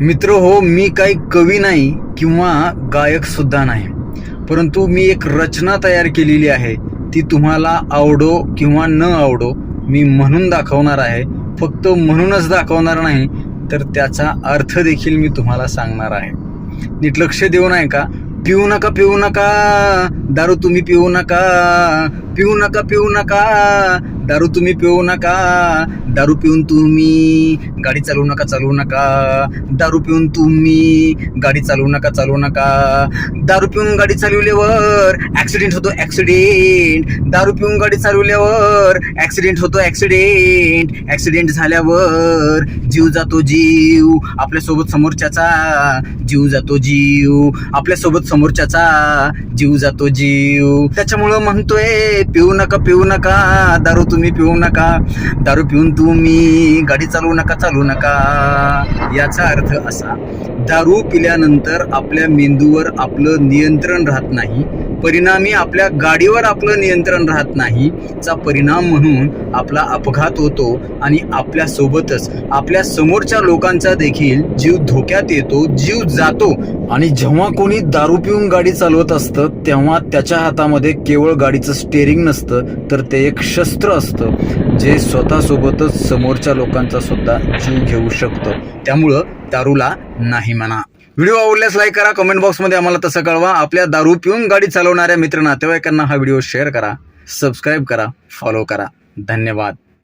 मित्र हो मी काही कवी नाही किंवा गायक सुद्धा नाही. परंतु मी एक रचना तयार केलेली आहे. ती तुम्हाला आवडो किंवा न आवडो मी म्हणून दाखवणार आहे. फक्त म्हणूनच दाखवणार नाही तर त्याचा अर्थ देखील मी तुम्हाला सांगणार आहे. नीट लक्ष देऊ नाही का? पिऊ नका पिऊ नका. दारू तुम्ही पिऊ नका. पिऊ नका पिऊ नका. दारू तुम्ही पिऊ नका दारू पिऊन तुम्ही गाडी चालवू नका चालवू नका. दारू पिऊन तुम्ही गाडी चालवू नका चालवू नका. दारू पिऊन गाडी चालवल्यावर ऍक्सिडेंट होतो ऍक्सिडेंट दारू पिऊन गाडी चालवल्यावर ऍक्सिडेंट होतो ऍक्सिडेंट ऍक्सिडेंट झाल्यावर जीव जातो जीव. आपल्यासोबत समोरच्याचा जीव जातो जीव. आपल्यासोबत समोरच्याचा जीव जातो जीव. त्याच्यामुळं म्हणतोय पिऊ नका पिऊ नका. दारू तुम्ही पिऊ नका दारू पिऊन तुम्ही गाडी चालवू नका चालवू नका. याचा अर्थ असा दारू पिल्यानंतर आपल्या मेंदूवर आपलं नियंत्रण राहत नाही परिणामी आपल्या गाडीवर आपलं नियंत्रण राहत नाही चा परिणाम म्हणून आपला अपघात होतो आणि आपल्यासोबतच आपल्या समोरच्या लोकांचा देखील जीव धोक्यात येतो जीव जातो आणि जेव्हा कोणी दारू पिऊन गाडी चालवत असतं तेव्हा त्याच्या हातामध्ये केवळ गाडीचं स्टेअरिंग नसतं तर ते एक शस्त्र असतं जे स्वतःसोबतच समोरच्या लोकांचा सुद्धा जीव घेऊ शकतं. त्यामुळं दारूला नाही म्हणा. व्हिडिओ आवडल्यास लाईक करा कमेंट बॉक्समध्ये आम्हाला तसं कळवा. आपल्या दारू पिऊन गाडी चालवणाऱ्या मित्र नातेवाईकांना हा व्हिडिओ शेअर करा सबस्क्राईब करा फॉलो करा. धन्यवाद.